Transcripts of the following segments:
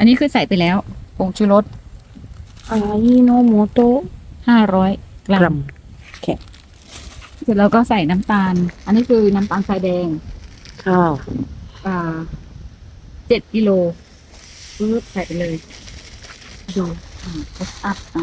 อันนี้คือใส่ไปแล้วผงชูรสอายิโนโมโตะห้าร้อยกกรัรัมมเสร็จแล้วก็ใส่น้ำตาล อันนี้คือน้ำตาลทรายแดงค่ะ อ่าเจ็ดกิโลปึ๊บใส่ไปเลย ดูอ่าคสอัพอ่า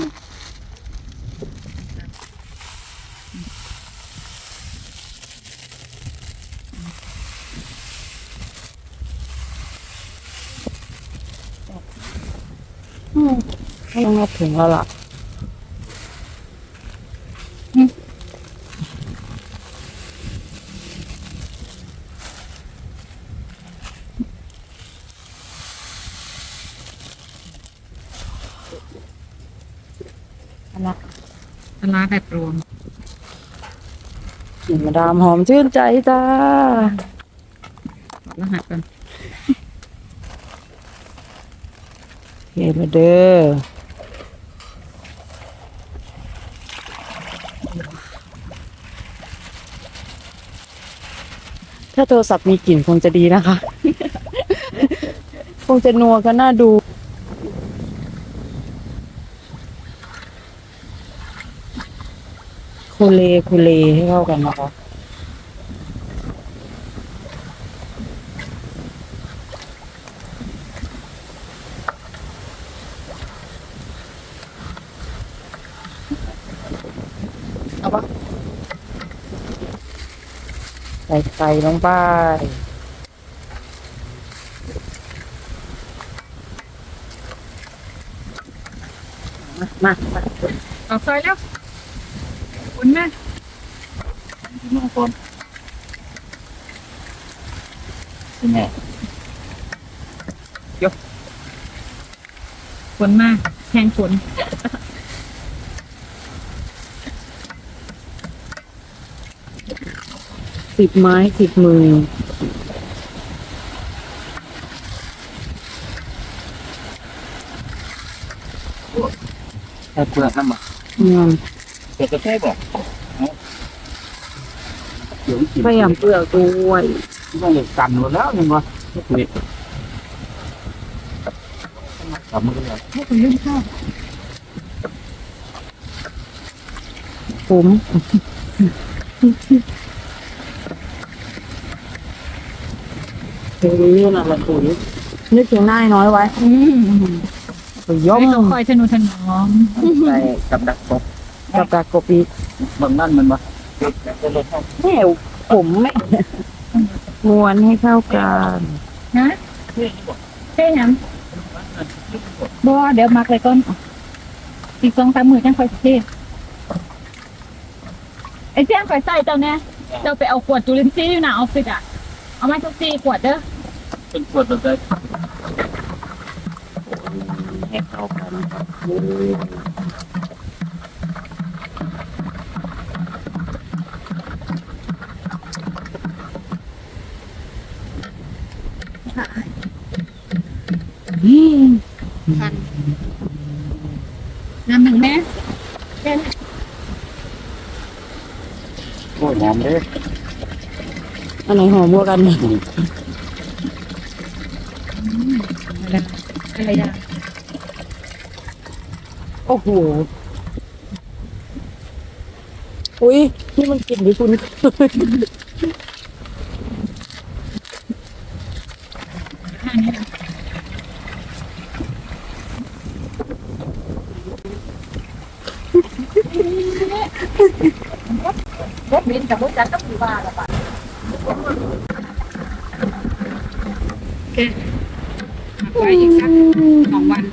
ไม่ต้องนับถึงแล้วล่ะปลาร้าปลาร้าแบบรวมกลิ่นมาดามหอมชื่นใจจ้ารหัสกัน เฮ้มาเด้อ ถ้าโทรศัพท์มีกลิ่นคงจะดีนะคะ คงจะนัวก็น่าดูคูเลคูเลให้เข้ากันนะคะ เอาปะ ใส่ไข่ลงไปมามามาออกซอยแล้วคุณแม่มองคนคุณแม่ยกฝนมากแทงฝน สิบไม้สิบมือใส่เปลือกน้ำมันอืมเปลือกกระแทกบอกเดี๋ยวกินพยายามเปลือกด้วยต้องเหล็กกันหมดแล้วยังวะนี่กลับมือเลยให้คุณลื่นข้าวผม เฮ้ยนั่นแหละปุ๋ยนึกถึงหน้าไอ้น้อยไว้อืมไปย่อมไม่ต้องคอยทนุถนอมใส่กับดักตกกับกากกปีกบางนั่นมันวะจะลดเข้าแม่ผมไม่ม้วนให้เข้ากันนะใช่ยังบ่เดี๋ยวมักเลยก่อนอีกสองสามหมื่นจังคอยเทไอ้เจ้าคอยใส่เจ้าเนี่ยเจ้าไปเอาขวดจุลินทรีย์อยู่หน้าออฟฟิศอะ เอามาสักสี่ขวดเด้อเป็นขวดแบบใดให้เข้ากันนี่พันน้ำหนึ่งแม่แค่นั้นโอ้ยน้ำเด้อ อันไหนหอมบัวกันอะไรอะไรอะโอ้โห อุ้ยนี่มันกลิ่นที่คุณห้านี้นะรถบินกับรถจักรก็คือว่าละป่ะ ไปอีกสักสองวัน